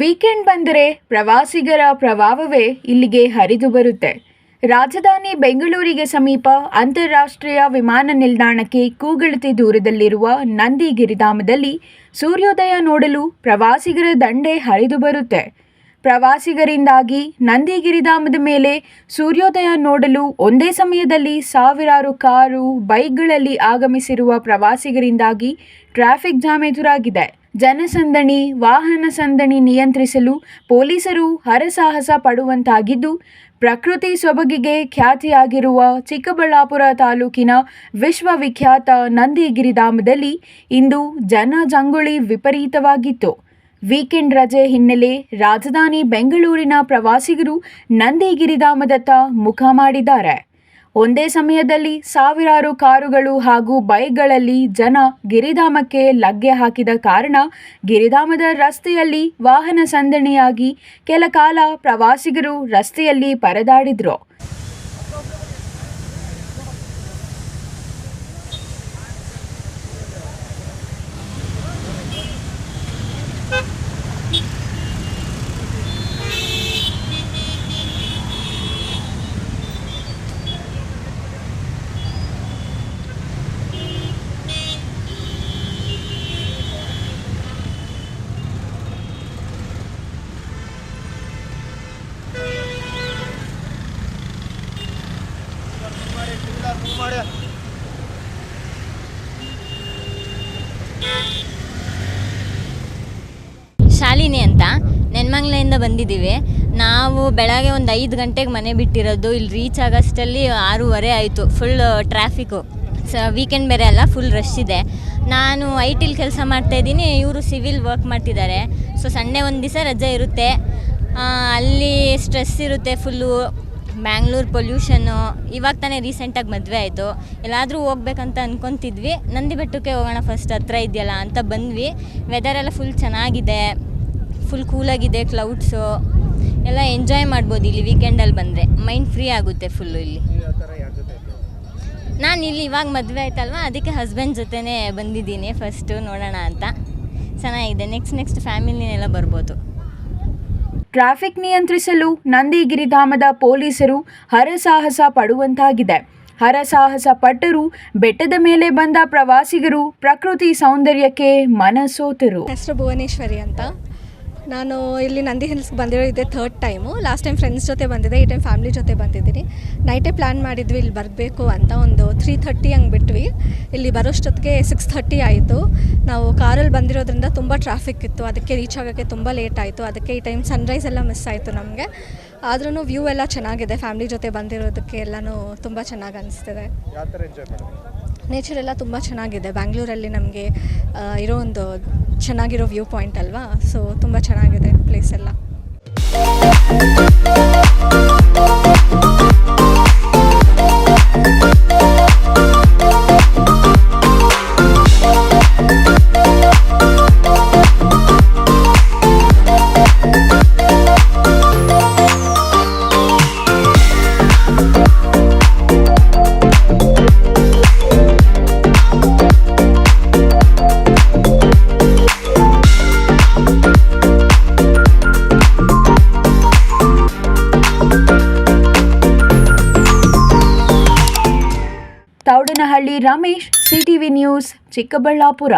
Weekend ಬಂದರೆ ಪ್ರವಾಸಿಗರ ಪ್ರಭಾವವೇ ಇಲ್ಲಿಗೆ ಹರಿದು ಬರುತ್ತೆ. ರಾಜಧಾನಿ ಬೆಂಗಳೂರಿಗೆ ಸಮೀಪ ಅಂತಾರಾಷ್ಟ್ರೀಯ ವಿಮಾನ ನಿಲ್ದಾಣಕ್ಕೆ ಕೂಗಳತಿ ದೂರದಲ್ಲಿರುವ ನಂದಿ ಗಿರಿಧಾಮದಲ್ಲಿ ಸೂರ್ಯೋದಯ ನೋಡಲು ಪ್ರವಾಸಿಗರ ದಂಡೆ ಹರಿದು ಬರುತ್ತೆ. ಪ್ರವಾಸಿಗರಿಂದಾಗಿ ನಂದಿ ಗಿರಿಧಾಮದ ಮೇಲೆ ಸೂರ್ಯೋದಯ ನೋಡಲು ಒಂದೇ ಸಮಯದಲ್ಲಿ ಸಾವಿರಾರು ಕಾರು, ಬೈಕ್ಗಳಲ್ಲಿ ಆಗಮಿಸಿರುವ ಪ್ರವಾಸಿಗರಿಂದಾಗಿ ಟ್ರಾಫಿಕ್ ಜಾಮ್ ಎದುರಾಗಿದೆ. ಜನಸಂದಣಿ, ವಾಹನ ಸಂದಣಿ ನಿಯಂತ್ರಿಸಲು ಪೊಲೀಸರು ಹರಸಾಹಸ ಪಡುವಂತಾಗಿದ್ದು, ಪ್ರಕೃತಿ ಸೊಬಗಿಗೆ ಖ್ಯಾತಿಯಾಗಿರುವ ಚಿಕ್ಕಬಳ್ಳಾಪುರ ತಾಲೂಕಿನ ವಿಶ್ವವಿಖ್ಯಾತ ನಂದಿಗಿರಿಧಾಮದಲ್ಲಿ ಇಂದು ಜನಜಂಗುಳಿ ವಿಪರೀತವಾಗಿತ್ತು. ವೀಕೆಂಡ್ ರಜೆ ಹಿನ್ನೆಲೆ ರಾಜಧಾನಿ ಬೆಂಗಳೂರಿನ ಪ್ರವಾಸಿಗರು ನಂದಿಗಿರಿಧಾಮದತ್ತ ಮುಖ ಮಾಡಿದ್ದಾರೆ. ಒಂದೇ ಸಮಯದಲ್ಲಿ ಸಾವಿರಾರು ಕಾರುಗಳು ಹಾಗೂ ಬೈಕ್ಗಳಲ್ಲಿ ಜನ ಗಿರಿಧಾಮಕ್ಕೆ ಲಗ್ಗೆ ಹಾಕಿದ ಕಾರಣ ಗಿರಿಧಾಮದ ರಸ್ತೆಯಲ್ಲಿ ವಾಹನ ಸಂದಣಿಯಾಗಿ ಕೆಲ ಕಾಲ ಪ್ರವಾಸಿಗರು ರಸ್ತೆಯಲ್ಲಿ ಪರದಾಡಿದ್ರು. ಶಾಲಿನಿ ಅಂತ. ನೆನ್ಮಂಗ್ಲೆಯಿಂದ ಬಂದಿದ್ದೀವಿ. ನಾವು ಬೆಳಗ್ಗೆ ಒಂದು ಐದು ಗಂಟೆಗೆ ಮನೆ ಬಿಟ್ಟಿರೋದು ಇಲ್ಲಿ ರೀಚ್ ಆಗೋಷ್ಟಲ್ಲಿ ಆರೂವರೆ ಆಯಿತು ಫುಲ್ ಟ್ರಾಫಿಕ್ಕು ಸ ವೀಕೆಂಡ್ ಬೇರೆ ಅಲ್ಲ ಫುಲ್ ರಶ್ ಇದೆ. ನಾನು ಐ ಟಿಲಿ ಕೆಲಸ ಮಾಡ್ತಾಯಿದ್ದೀನಿ ಇವರು ಸಿವಿಲ್ ವರ್ಕ್ ಮಾಡ್ತಿದ್ದಾರೆ. ಸೊ ಸಂಡೇ ಒಂದು ದಿವಸ ರಜೆ ಇರುತ್ತೆ. ಅಲ್ಲಿ ಸ್ಟ್ರೆಸ್ ಇರುತ್ತೆ ಫುಲ್ಲು ಬ್ಯಾಂಗ್ಳೂರು ಪೊಲ್ಯೂಷನ್ನು ಇವಾಗ ತಾನೇ ರೀಸೆಂಟಾಗಿ ಮದುವೆ ಆಯಿತು. ಎಲ್ಲಾದರೂ ಹೋಗ್ಬೇಕಂತ ಅಂದ್ಕೊತಿದ್ವಿ ನಂದಿ ಬೆಟ್ಟಕ್ಕೆ ಹೋಗೋಣ ಫಸ್ಟ್ ಹತ್ರ ಇದೆಯಲ್ಲ ಅಂತ ಬಂದ್ವಿ. ವೆದರ್ ಎಲ್ಲ ಫುಲ್ ಚೆನ್ನಾಗಿದೆ. ಫುಲ್ ಕೂಲಾಗಿದೆ ಕ್ಲೌಡ್ಸು ಎಲ್ಲ ಎಂಜಾಯ್ ಮಾಡ್ಬೋದು ಇಲ್ಲಿ ವೀಕೆಂಡಲ್ಲಿ ಬಂದರೆ. ಮೈಂಡ್ ಫ್ರೀ ಆಗುತ್ತೆ ಫುಲ್ಲು ಇಲ್ಲಿ. ನಾನು ಇಲ್ಲಿ ಇವಾಗ ಮದುವೆ ಆಯ್ತಲ್ವ? ಅದಕ್ಕೆ ಹಸ್ಬೆಂಡ್ ಜೊತೆನೇ ಬಂದಿದ್ದೀನಿ ಫಸ್ಟು ನೋಡೋಣ ಅಂತ. ಚೆನ್ನಾಗಿದೆ. ನೆಕ್ಸ್ಟ್ ನೆಕ್ಸ್ಟ್ ಫ್ಯಾಮಿಲಿನೆಲ್ಲ ಬರ್ಬೋದು. ಟ್ರಾಫಿಕ್ ನಿಯಂತ್ರಿಸಲು ನಂದಿಗಿರಿಧಾಮದ ಪೊಲೀಸರು ಹರಸಾಹಸ ಪಡುವಂತಾಗಿದೆ. ಹರಸಾಹಸ ಪಟ್ಟರು ಬೆಟ್ಟದ ಮೇಲೆ ಬಂದ ಪ್ರವಾಸಿಗರು ಪ್ರಕೃತಿ ಸೌಂದರ್ಯಕ್ಕೆ ಮನಸೋತರು. ಹೆಸರು ಭುವನೇಶ್ವರಿ ಅಂತ. ನಾನು ಇಲ್ಲಿ ನಂದಿ ಹಿಲ್ಸ್ಗೆ ಬಂದಿರೋ ಇದೆ third time last time friends ಜೊತೆ ಬಂದಿದ್ದೆ, ಈ ಟೈಮ್ ಫ್ಯಾಮಿಲಿ ಜೊತೆ ಬಂದಿದ್ದೀನಿ. ನೈಟೇ ಪ್ಲ್ಯಾನ್ ಮಾಡಿದ್ವಿ, ಇಲ್ಲಿ ಬರಬೇಕು ಅಂತ ಒಂದು ತ್ರೀ ಥರ್ಟಿ ಹಂಗೆ ಬಿಟ್ವಿ. ಇಲ್ಲಿ ಬರೋಷ್ಟೊತ್ತಿಗೆ ಸಿಕ್ಸ್ ಥರ್ಟಿ ಆಯಿತು. ನಾವು ಕಾರಲ್ಲಿ ಬಂದಿರೋದ್ರಿಂದ ತುಂಬ ಟ್ರಾಫಿಕ್ ಇತ್ತು. ಅದಕ್ಕೆ ರೀಚ್ ಆಗೋಕ್ಕೆ ತುಂಬ ಲೇಟ್ ಆಯಿತು. ಅದಕ್ಕೆ ಈ ಟೈಮ್ ಸನ್ರೈಸ್ ಎಲ್ಲ ಮಿಸ್ ಆಯಿತು ನಮಗೆ. ಆದ್ರೂ ವ್ಯೂ ಎಲ್ಲ ಚೆನ್ನಾಗಿದೆ. ಫ್ಯಾಮಿಲಿ ಜೊತೆ ಬಂದಿರೋದಕ್ಕೆ ಎಲ್ಲನೂ ತುಂಬ ಚೆನ್ನಾಗಿ ಅನಿಸ್ತಿದೆ. ನೇಚರ್ ಎಲ್ಲ ತುಂಬ ಚೆನ್ನಾಗಿದೆ. ಬ್ಯಾಂಗ್ಳೂರಲ್ಲಿ ನಮಗೆ ಇರೋ ಒಂದು ಚೆನ್ನಾಗಿರೋ ವ್ಯೂ ಪಾಯಿಂಟ್ ಅಲ್ವಾ? ಸೊ ತುಂಬ ಚೆನ್ನಾಗಿದೆ ಪ್ಲೇಸ್ ಎಲ್ಲ. Ramesh CTV news Chikkaballapur.